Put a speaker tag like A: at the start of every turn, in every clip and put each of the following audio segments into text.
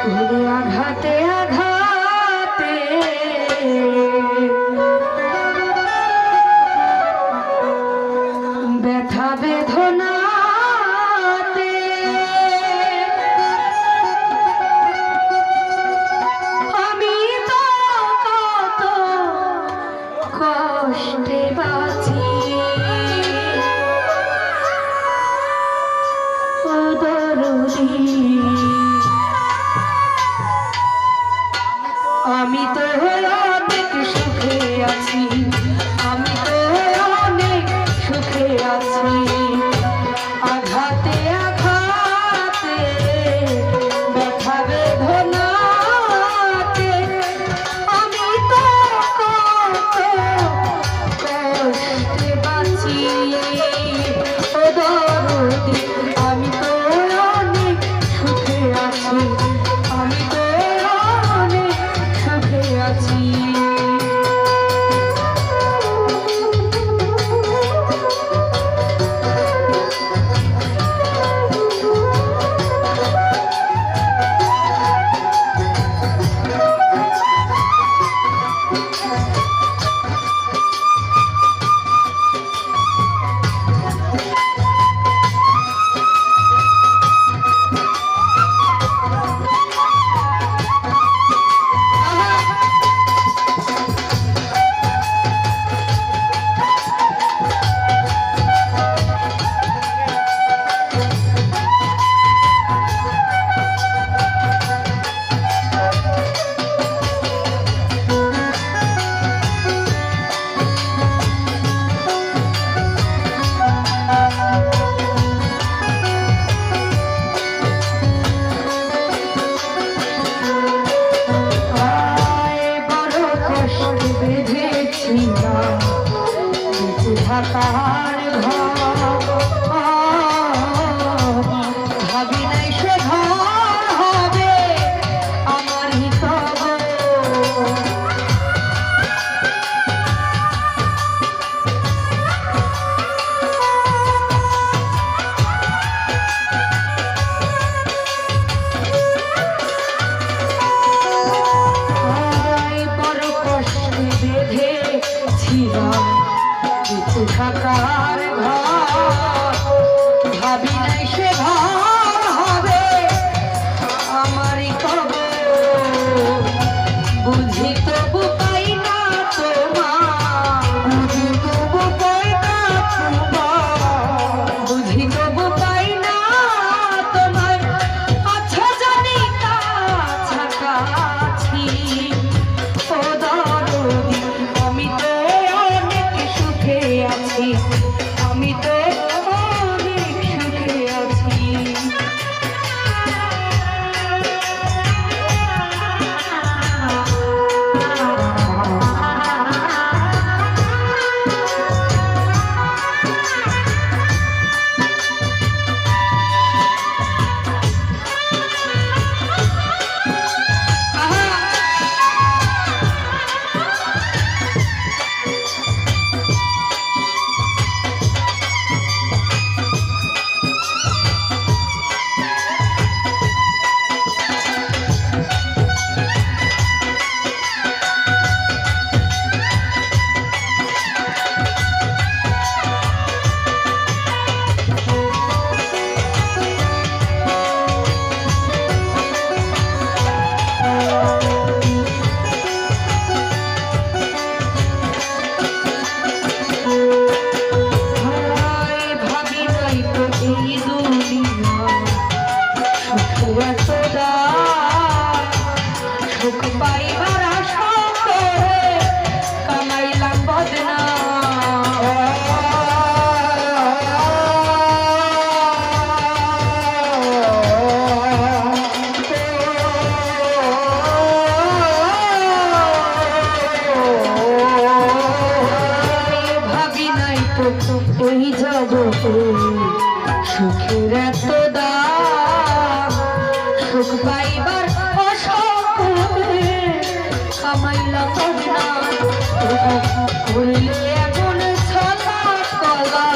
A: আঘাতে আঘাতে আমি তো হলো Thank you. তাহার ভাবি নাই সে ভাব। Sweat so dark এবার অসংখ্যে কামাইলা কন্যা করলে এখন ছলা কলা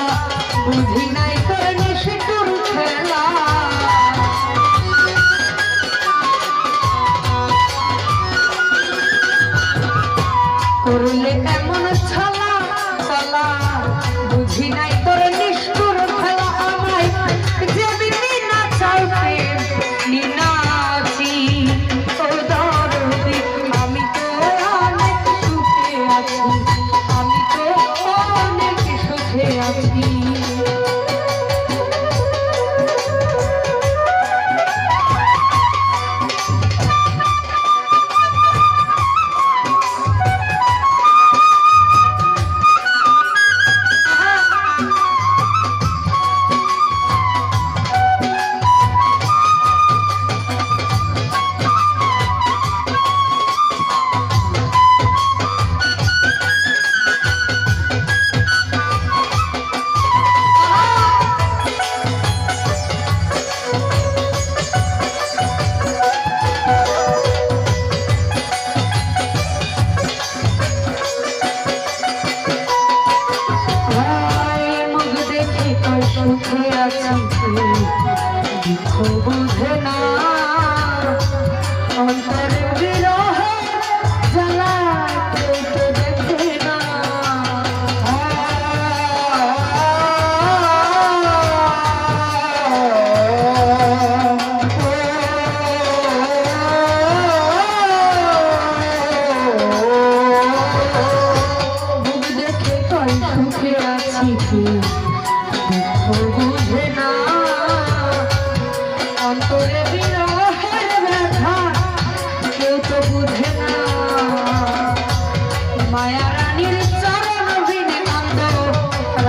A: আছি কিছু বুঝে না অন্তরে বিরহ জ্বালা Thank you.